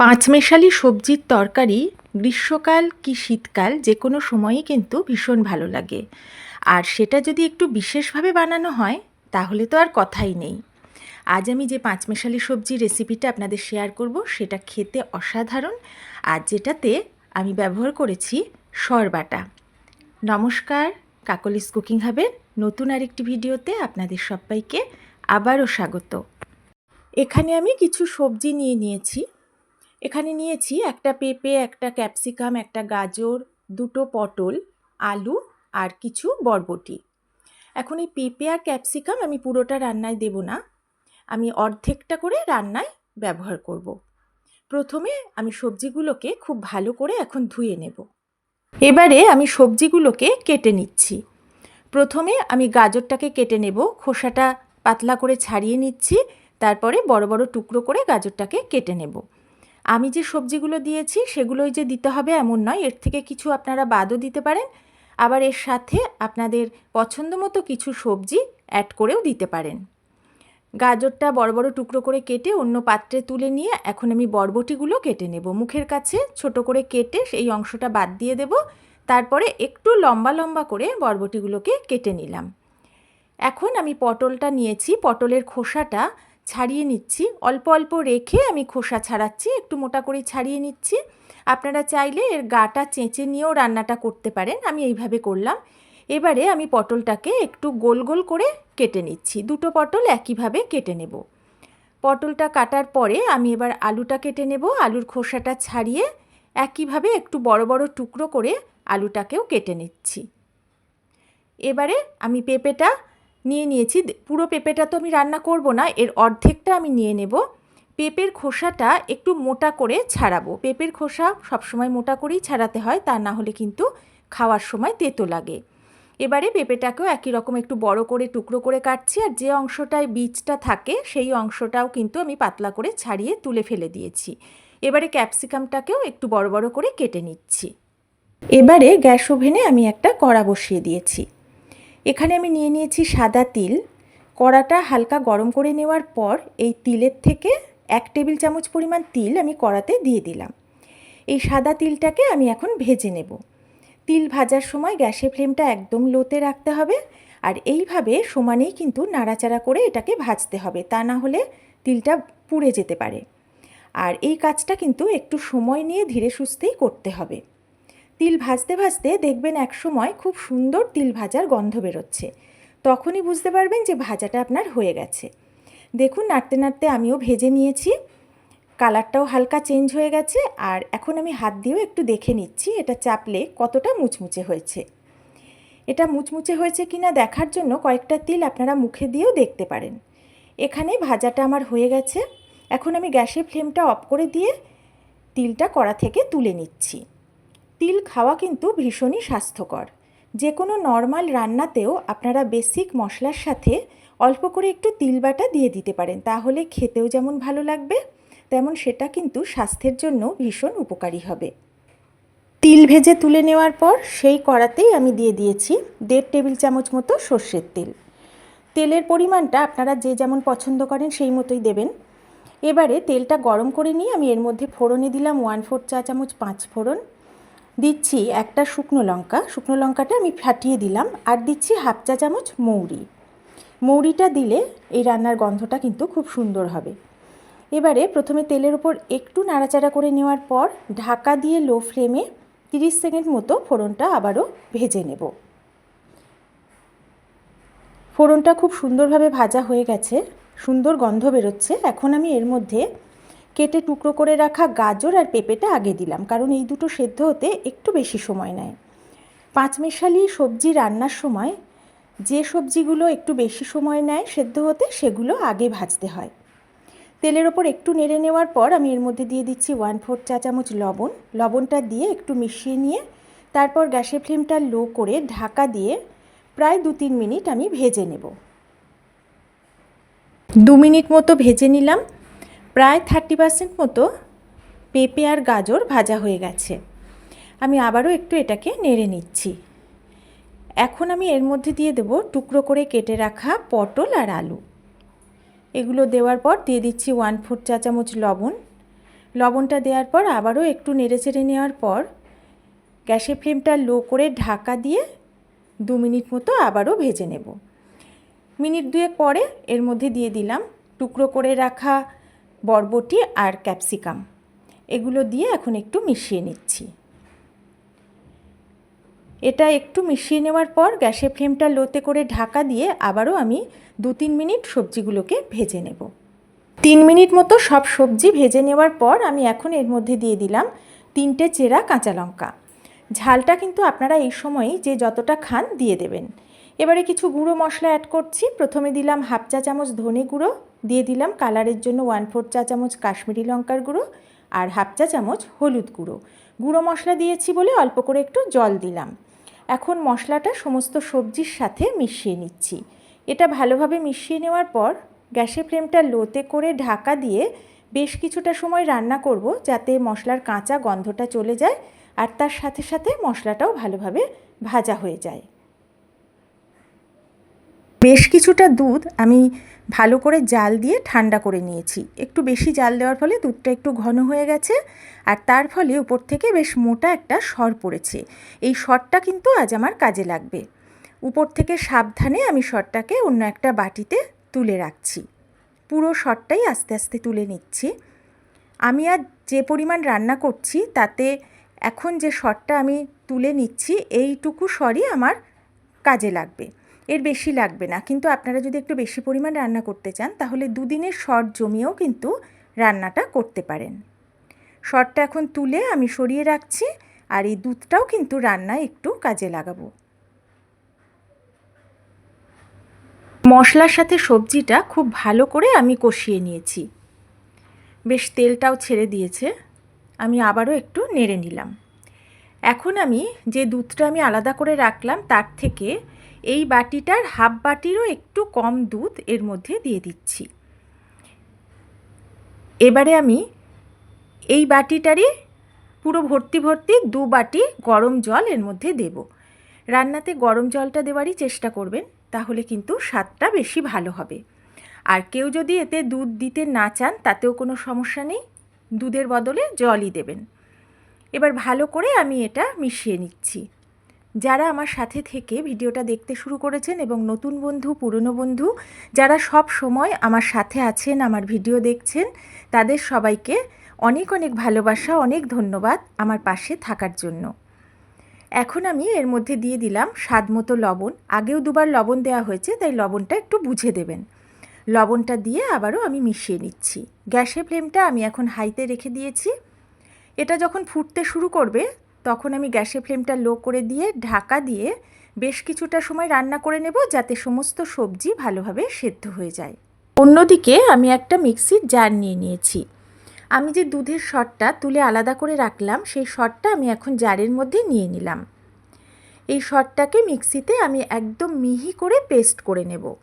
পাঁচমেশালি সবজির তরকারি গ্রীষ্মকাল কি শীতকাল যে কোনো সময়ই কিন্তু ভীষণ ভালো লাগে। আর সেটা যদি একটু বিশেষভাবে বানানো হয়, তাহলে তো আর কথাই নেই। আজ আমি যে পাঁচমেশালি সবজির রেসিপিটা আপনাদের শেয়ার করব, সেটা খেতে অসাধারণ। আর যেটাতে আমি ব্যবহার করেছি সরবাটা। নমস্কার, কাকলিস কুকিং হাবের নতুন আরেকটি ভিডিওতে আপনাদের সবাইকে আবারও স্বাগত। এখানে আমি কিছু সবজি নিয়ে নিয়েছি। এখানে নিয়েছি একটা পেঁপে, একটা ক্যাপসিকাম, একটা গাজর, দুটো পটল, আলু আর কিছু বরবটি। এখন এই পেঁপে আর ক্যাপসিকাম আমি পুরোটা রান্নায় দেব না। আমি অর্ধেকটা করে রান্নায় ব্যবহার করব। প্রথমে আমি সবজিগুলোকে খুব ভালো করে এখন ধুয়ে নেব। এবারে আমি সবজিগুলোকে কেটে নিচ্ছি। প্রথমে আমি গাজরটাকে কেটে নেব, খোসাটা পাতলা করে ছাড়িয়ে নিচ্ছি, তারপরে বড় বড় টুকরো করে গাজরটাকে কেটে নেব। আমি যে সবজিগুলো দিয়েছি সেগুলোই যে দিতে হবে এমন নয়। এর থেকে কিছু আপনারা বাদও দিতে পারেন। আবার এর সাথে আপনাদের পছন্দ মতো কিছু সবজি অ্যাড করেও দিতে পারেন। গাজরটা বড় বড় টুকরো করে কেটে অন্য পাত্রে তুলে নিয়ে এখন আমি বরবটিগুলো কেটে নেব। মুখের কাছে ছোট করে কেটে সেই অংশটা বাদ দিয়ে দেব। তারপরে একটু লম্বা লম্বা করে বরবটিগুলোকে কেটে নিলাম। এখন আমি পটলটা নিয়েছি। পটলের খোসাটা ছাড়িয়ে নিচ্ছি। অল্প অল্প রেখে আমি খোসা ছাড়াচ্ছি, একটু মোটা করে ছাড়িয়ে নিচ্ছি। আপনারা চাইলে এর গাটা চেঁচে নিয়েও রান্নাটা করতে পারেন, আমি এইভাবে করলাম। এবারে আমি পটলটাকে একটু গোল গোল করে কেটে নিচ্ছি, দুটো পটল একইভাবে কেটে নেব। পটলটা কাটার পরে আমি এবার আলুটা কেটে নেব, আলুর খোসাটা ছাড়িয়ে একইভাবে একটু বড় বড় টুকরো করে আলুটাকেও কেটে নিচ্ছি। এবারে আমি পেঁপেটা নিয়ে নিয়েছি। পুরো পেঁপেটা তো আমি রান্না করব না, এর অর্ধেকটা আমি নিয়ে নেব। পেঁপের খোসাটা একটু মোটা করে ছাড়াবো। পেঁপের খোসা সবসময় মোটা করেই ছাড়াতে হয়, তা না হলে কিন্তু খাওয়ার সময় তেতো লাগে। এবারে পেঁপেটাকেও একই রকম একটু বড় করে, টুকরো করে কাটছি, আর যে অংশটায় বীজটা থাকে, সেই অংশটাও কিন্তু আমি পাতলা করে ছাড়িয়ে তুলে ফেলে দিয়েছি। এবারে ক্যাপসিকামটাকেও একটু বড় বড় করে কেটে নিচ্ছি। এবারে গ্যাস ওভেনে আমি একটা কড়া বসিয়ে দিয়েছি। এখানে আমি নিয়ে নিয়েছি সাদা তিল। কড়াটা হালকা গরম করে নেওয়ার পর এই তিলের থেকে এক টেবিল চামচ পরিমাণ তিল আমি কড়াতে দিয়ে দিলাম। এই সাদা তিলটাকে আমি এখন ভেজে নেব। তিল ভাজার সময় গ্যাসের ফ্লেমটা একদম লোতে রাখতে হবে আর এইভাবে সমানেই কিন্তু নাড়াচাড়া করে এটাকে ভাজতে হবে, তা না হলে তিলটা পুড়ে যেতে পারে। আর এই কাজটা কিন্তু একটু সময় নিয়ে ধীরে সুস্থেই করতে হবে। তিল ভাজতে ভাজতে দেখবেন এক সময় খুব সুন্দর তিল ভাজার গন্ধ বেরোচ্ছে। তখনই বুঝতে পারবেন যে ভাজাটা আপনার হয়ে গেছে। দেখুন, নাড়তে নাড়তে আমিও ভেজে নিয়েছি। কালারটাও হালকা চেঞ্জ হয়ে গেছে আর এখন আমি হাত দিয়েও একটু দেখে নিচ্ছি এটা চাপলে কতটা মুচমুচে হয়েছে। এটা মুচমুচে হয়েছে কি না দেখার জন্য কয়েকটা তিল আপনারা মুখে দিয়েও দেখতে পারেন। এখানে ভাজাটা আমার হয়ে গেছে। এখন আমি গ্যাসের ফ্লেমটা অফ করে দিয়ে তিলটা কড়া থেকে তুলে নিচ্ছি। তিল খাওয়া কিন্তু ভীষণই স্বাস্থ্যকর। যে কোনো নর্মাল রান্নাতেও আপনারা বেসিক মশলার সাথে অল্প করে একটু তিল বাটা দিয়ে দিতে পারেন। তাহলে খেতেও যেমন ভালো লাগবে, তেমন সেটা কিন্তু স্বাস্থ্যের জন্য ভীষণ উপকারী হবে। তিল ভেজে তুলে নেওয়ার পর সেই কড়াতেই আমি দিয়ে দিয়েছি দেড় টেবিল চামচ মতো সর্ষের তেল। তেলের পরিমাণটা আপনারা যে যেমন পছন্দ করেন সেই মতোই দেবেন। এবারে তেলটা গরম করে নিয়ে আমি এর মধ্যে ফোড়নে দিলাম ওয়ান ফোর চা চামচ পাঁচ ফোড়ন। দিচ্ছি একটা শুকনো লঙ্কা। শুকনো লঙ্কাটা আমি ফাটিয়ে দিলাম আর দিচ্ছি হাফ চা চামচ মৌরি। মৌরিটা দিলে এই রান্নার গন্ধটা কিন্তু খুব সুন্দর হবে। এবারে প্রথমে তেলের উপর একটু নাড়াচাড়া করে নেওয়ার পর ঢাকা দিয়ে লো ফ্লেমে তিরিশ সেকেন্ড মতো ফোড়নটা আবারও ভেজে নেব। ফোড়নটা খুব সুন্দরভাবে ভাজা হয়ে গেছে। সুন্দর গন্ধ বেরোচ্ছে। এখন আমি এর মধ্যে কেটে টুকরো করে রাখা গাজর আর পেঁপেটা আগে দিলাম, কারণ এই দুটো সেদ্ধ হতে একটু বেশি সময় নেয়। পাঁচমেশালি সবজি রান্নার সময় যে সবজিগুলো একটু বেশি সময় নেয় সেদ্ধ হতে সেগুলো আগে ভাজতে হয়। তেলের ওপর একটু নেড়ে নেওয়ার পর আমি এর মধ্যে দিয়ে দিচ্ছি ওয়ান ফোর চা চামচ লবণ। লবণটা দিয়ে একটু মিশিয়ে নিয়ে তারপর গ্যাসের ফ্লেমটা লো করে ঢাকা দিয়ে প্রায় দু তিন মিনিট আমি ভেজে নেব। দু মিনিট মতো ভেজে নিলাম। প্রায় থার্টি পার্সেন্ট মতো পেঁপে আর গাজর ভাজা হয়ে গেছে। আমি আবারও একটু এটাকে নেড়ে নিচ্ছি। এখন আমি এর মধ্যে দিয়ে দেব টুকরো করে কেটে রাখা পটল আর আলু। এগুলো দেওয়ার পর দিয়ে দিচ্ছি ওয়ান ফোর চা চামচ লবণ। লবণটা দেওয়ার পর আবারও একটু নেড়ে চেড়ে নেওয়ার পর গ্যাসের ফ্লেমটা লো করে ঢাকা দিয়ে দু মিনিট মতো আবারও ভেজে নেব। মিনিট দুয়েক পরে এর মধ্যে দিয়ে দিলাম টুকরো করে রাখা বরবটি আর ক্যাপসিকাম। এগুলো দিয়ে এখন একটু মিশিয়ে নিচ্ছি। এটা একটু মিশিয়ে নেওয়ার পর গ্যাসের ফ্লেমটা লোতে করে ঢাকা দিয়ে আবারও আমি দু তিন মিনিট সবজিগুলোকে ভেজে নেব। তিন মিনিট মতো সব সবজি ভেজে নেওয়ার পর আমি এখন এর মধ্যে দিয়ে দিলাম তিনটে চেরা কাঁচা লঙ্কা। ঝালটা কিন্তু আপনারা এই সময়ই যে যতটা খান দিয়ে দেবেন। এবারে কিছু গুঁড়ো মশলা অ্যাড করছি। প্রথমে দিলাম হাফ চা চামচ ধনে গুঁড়ো, দিয়ে দিলাম কালারের জন্য ওয়ান ফোর চা চামচ কাশ্মীরি লঙ্কার গুঁড়ো আর হাফ চা চামচ হলুদ গুঁড়ো। গুঁড়ো মশলা দিয়েছি বলে অল্প করে একটু জল দিলাম। এখন মশলাটা সমস্ত সবজির সাথে মিশিয়ে নিচ্ছি। এটা ভালোভাবে মিশিয়ে নেওয়ার পর গ্যাসের ফ্লেমটা লোতে করে ঢাকা দিয়ে বেশ কিছুটা সময় রান্না করব যাতে মশলার কাঁচা গন্ধটা চলে যায় আর তার সাথে সাথে মশলাটাও ভালোভাবে ভাজা হয়ে যায়। বেশ কিছুটা দুধ আমি ভালো করে জাল দিয়ে ঠান্ডা করে নিয়েছি। একটু বেশি জাল দেওয়ার ফলে দুধটা একটু ঘন হয়ে গেছে আর তার ফলে উপর থেকে বেশ মোটা একটা সর পড়েছে। এই সরটা কিন্তু আজ আমার কাজে লাগবে। উপর থেকে সাবধানে আমি সরটাকে অন্য একটা বাটিতে তুলে রাখছি। পুরো সরটাই আস্তে আস্তে তুলে নিচ্ছি। আমি আর যে পরিমাণ রান্না করছি তাতে এখন যে সরটা আমি তুলে নিচ্ছি, এইটুকু সরই আমার কাজে লাগবে। এর বেশি লাগবে না। কিন্তু আপনারা যদি একটু বেশি পরিমাণ রান্না করতে চান, তাহলে দুদিনের শর্ট জমিয়েও কিন্তু রান্নাটা করতে পারেন। শর্টটা এখন তুলে আমি সরিয়ে রাখছি আর এই দুধটাও কিন্তু রান্নায় একটু কাজে লাগাবো। মশলার সাথে সবজিটা খুব ভালো করে আমি কষিয়ে নিয়েছি। বেশ তেলটাও ছেড়ে দিয়েছে। আমি আবারও একটু নেড়ে নিলাম। এখন আমি যে দুধটা আমি আলাদা করে রাখলাম, তার থেকে এই বাটিটার হাফ বাটিরও একটু কম দুধ এর মধ্যে দিয়ে দিচ্ছি। এবারে আমি এই বাটিটারই পুরো ভর্তি ভর্তি দু বাটি গরম জল এর মধ্যে দেব। রান্নাতে গরম জলটা দেওয়ারই চেষ্টা করবেন, তাহলে কিন্তু স্বাদটা বেশি ভালো হবে। আর কেউ যদি এতে দুধ দিতে না চান, তাতেও কোনো সমস্যা নেই, দুধের বদলে জলই দেবেন। এবার ভালো করে আমি এটা মিশিয়ে নিচ্ছি। যারা আমার সাথে থেকে ভিডিওটা দেখতে শুরু করেছেন এবং নতুন বন্ধু, পুরনো বন্ধু, যারা সব সময় আমার সাথে আছেন, আমার ভিডিও দেখছেন, তাদের সবাইকে অনেক অনেক ভালোবাসা, অনেক ধন্যবাদ আমার পাশে থাকার জন্য। এখন আমি এর মধ্যে দিয়ে দিলাম স্বাদ মতো লবণ। আগেও দুবার লবণ দেওয়া হয়েছে, তাই লবণটা একটু বুঝে দেবেন। লবণটা দিয়ে আবারও আমি মিশিয়ে নিচ্ছি। গ্যাসের ফ্লেমটা আমি এখন হাইতে রেখে দিয়েছি। এটা যখন ফুটতে শুরু করবে তখন আমি গ্যাসের ফ্লেমটা লো করে দিয়ে ঢাকা দিয়ে বেশ কিছুটা সময় রান্না করে নেব যাতে সমস্ত সবজি ভালোভাবে সেদ্ধ হয়ে যায়। অন্যদিকে আমি একটা মিক্সির জার নিয়ে নিয়েছি। আমি যে দুধের শটটা তুলে আলাদা করে রাখলাম, সেই শটটা আমি এখন জারের মধ্যে নিয়ে নিলাম। এই শটটাকে মিক্সিতে আমি একদম মিহি করে পেস্ট করে নেব।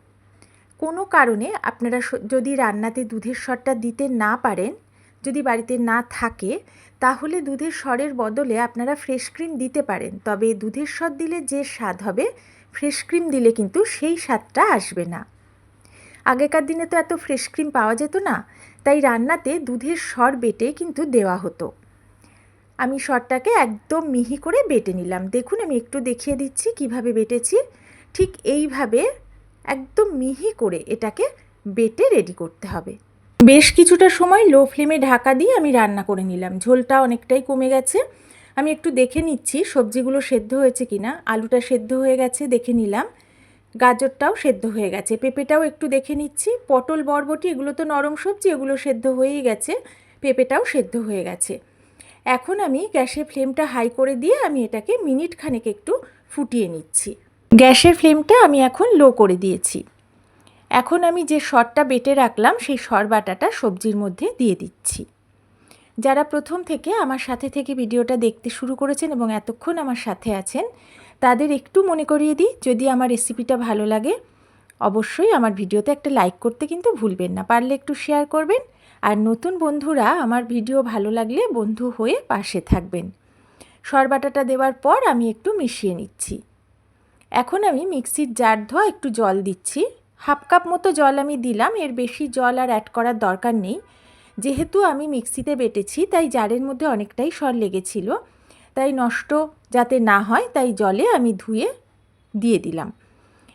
কোনো কারণে আপনারা যদি রান্নাতে দুধের শটটা দিতে না পারেন, যদি বাড়িতে না থাকে তাহলে দুধের স্বরের বদলে আপনারা ফ্রেশ ক্রিম দিতে পারেন। তবে দুধের স্বর দিলে যে স্বাদ হবে ফ্রেশ ক্রিম দিলে কিন্তু সেই স্বাদটা আসবে না। আগেকার দিনে তো এত ফ্রেশ ক্রিম পাওয়া যেত না, তাই রান্নাতে দুধের স্বর বেটে কিন্তু দেওয়া হতো। আমি স্বরটাকে একদম মিহি করে বেটে নিলাম। দেখুন, আমি একটু দেখিয়ে দিচ্ছি কীভাবে বেটেছি। ঠিক এইভাবে একদম মিহি করে এটাকে বেটে রেডি করতে হবে। বেশ কিছুটা সময় লো ফ্লেমে ঢাকা দিয়ে আমি রান্না করে নিলাম। ঝোলটা অনেকটাই কমে গেছে। আমি একটু দেখে নিচ্ছি সবজিগুলো সেদ্ধ হয়েছে কিনা। আলুটা সেদ্ধ হয়ে গেছে দেখে নিলাম। গাজরটাও সেদ্ধ হয়ে গেছে। পেঁপেটাও একটু দেখে নিচ্ছি। পটল, বরবটি, এগুলো তো নরম সবজি, এগুলো সেদ্ধ হয়েই গেছে। পেঁপেটাও সেদ্ধ হয়ে গেছে। এখন আমি গ্যাসের ফ্লেমটা হাই করে দিয়ে আমি এটাকে মিনিট খানেক একটু ফুটিয়ে নিচ্ছি। গ্যাসের ফ্লেমটা আমি এখন লো করে দিয়েছি। এখন আমি যে সরটা বেটে রাখলাম, সেই সর বাটাটা সবজির মধ্যে দিয়ে দিচ্ছি। যারা প্রথম থেকে আমার সাথে থেকে ভিডিওটা দেখতে শুরু করেছেন এবং এতক্ষণ আমার সাথে আছেন, তাদের একটু মনে করিয়ে দিই, যদি আমার রেসিপিটা ভালো লাগে, অবশ্যই আমার ভিডিওতে একটা লাইক করতে কিন্তু ভুলবেন না। পারলে একটু শেয়ার করবেন, আর নতুন বন্ধুরা আমার ভিডিও ভালো লাগলে বন্ধু হয়ে পাশে থাকবেন। সরবাটাটা দেওয়ার পর আমি একটু মিশিয়ে নিচ্ছি। এখন আমি মিক্সির জার ধোয়া একটু জল দিচ্ছি। হাফ কাপ মতো জল আমি দিলাম, এর বেশি জল আর অ্যাড করার দরকার নেই। যেহেতু আমি মিক্সিতে বেটেছি, তাই জারের মধ্যে অনেকটাই সর লেগেছিল। তাই নষ্ট যাতে না হয়, তাই জলে আমি ধুয়ে দিয়ে দিলাম।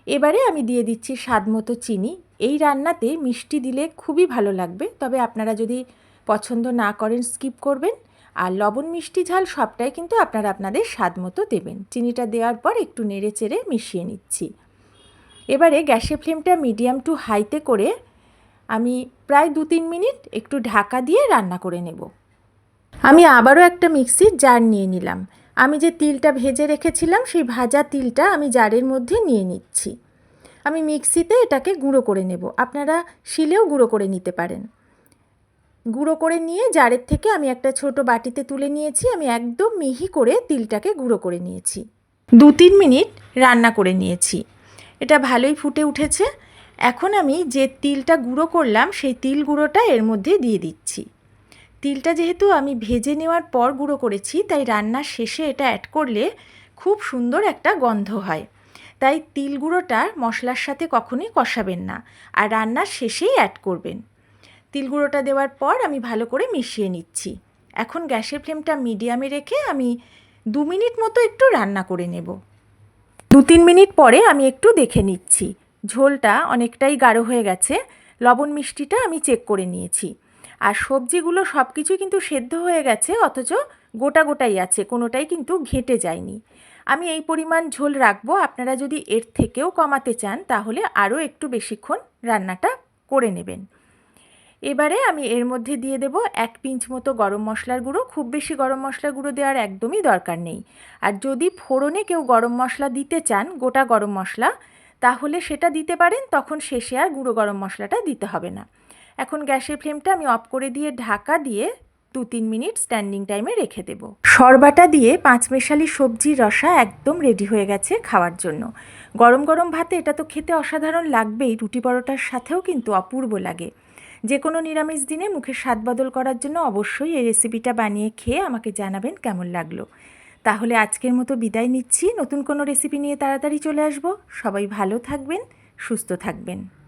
এবারে আমি দিয়ে দিচ্ছি স্বাদ মতো চিনি। এই রান্নাতে মিষ্টি দিলে খুবই ভালো লাগবে, তবে আপনারা যদি পছন্দ না করেন, স্কিপ করবেন। আর লবণ মিষ্টি ঝাল সবটাই কিন্তু আপনারা আপনাদের স্বাদ মতো দেবেন। চিনিটা দেওয়ার পর একটু নেড়ে চেড়ে মিশিয়ে নিচ্ছি। এবারে গ্যাসের ফ্লেমটা মিডিয়াম টু হাইতে করে আমি প্রায় দু তিন মিনিট একটু ঢাকা দিয়ে রান্না করে নেব। আমি আবারও একটা মিক্সির জার নিয়ে নিলাম। আমি যে তিলটা ভেজে রেখেছিলাম, সেই ভাজা তিলটা আমি জারের মধ্যে নিয়ে নিচ্ছি। আমি মিক্সিতে এটাকে গুঁড়ো করে নেব। আপনারা শিলেও গুঁড়ো করে নিতে পারেন। গুঁড়ো করে নিয়ে জারের থেকে আমি একটা ছোট বাটিতে তুলে নিয়েছি। আমি একদম মিহি করে তিলটাকে গুঁড়ো করে নিয়েছি। দু তিন মিনিট রান্না করে নিয়েছি। এটা ভালোই ফুটে উঠেছে। এখন আমি যে তিলটা গুঁড়ো করলাম, সেই তিল গুঁড়োটা এর মধ্যে দিয়ে দিচ্ছি। তিলটা যেহেতু আমি ভেজে নেওয়ার পর গুঁড়ো করেছি, তাই রান্নার শেষে এটা অ্যাড করলে খুব সুন্দর একটা গন্ধ হয়। তাই তিল গুঁড়োটা মশলার সাথে কখনোই কষাবেন না, আর রান্নার শেষেই অ্যাড করবেন। তিল গুঁড়োটা দেওয়ার পর আমি ভালো করে মিশিয়ে নিচ্ছি। এখন গ্যাসের ফ্লেমটা মিডিয়ামে রেখে আমি দু মিনিট মতো একটু রান্না করে নেব। দু তিন মিনিট পরে আমি একটু দেখে নিচ্ছি। ঝোলটা অনেকটাই গাঢ় হয়ে গেছে। লবণ মিষ্টিটা আমি চেক করে নিয়েছি। আর সবজিগুলো সব কিছু কিন্তু সেদ্ধ হয়ে গেছে, অথচ গোটা গোটাই আছে, কোনোটাই কিন্তু ঘেঁটে যায়নি। আমি এই পরিমাণ ঝোল রাখব, আপনারা যদি এর থেকেও কমাতে চান, তাহলে আরও একটু বেশিক্ষণ রান্নাটা করে নেবেন। এবারে আমি এর মধ্যে দিয়ে দেব এক পিঞ্চ মতো গরম মশলার গুঁড়ো। খুব বেশি গরম মশলার গুঁড়ো দেওয়ার একদমই দরকার নেই। আর যদি ফোড়নে কেউ গরম মশলা দিতে চান, গোটা গরম মশলা, তাহলে সেটা দিতে পারেন, তখন শেষে আর গুঁড়ো গরম মশলাটা দিতে হবে না। এখন গ্যাসের ফ্লেমটা আমি অফ করে দিয়ে ঢাকা দিয়ে দু তিন মিনিট স্ট্যান্ডিং টাইমে রেখে দেব। সরবাটা দিয়ে পাঁচমেশালি সবজির রসা একদম রেডি হয়ে গেছে খাওয়ার জন্য। গরম গরম ভাতে এটা তো খেতে অসাধারণ লাগবেই, রুটি পরোটার সাথেও কিন্তু অপূর্ব লাগে। যে কোনো নিরামিষ দিনে মুখের স্বাদ বদল করার জন্য অবশ্যই এই রেসিপিটা বানিয়ে খেয়ে আমাকে জানাবেন কেমন লাগল। তাহলে আজকের মতো বিদায় নিচ্ছি। নতুন কোনো রেসিপি নিয়ে তাড়াতাড়ি চলে আসব। সবাই ভালো থাকবেন, সুস্থ থাকবেন।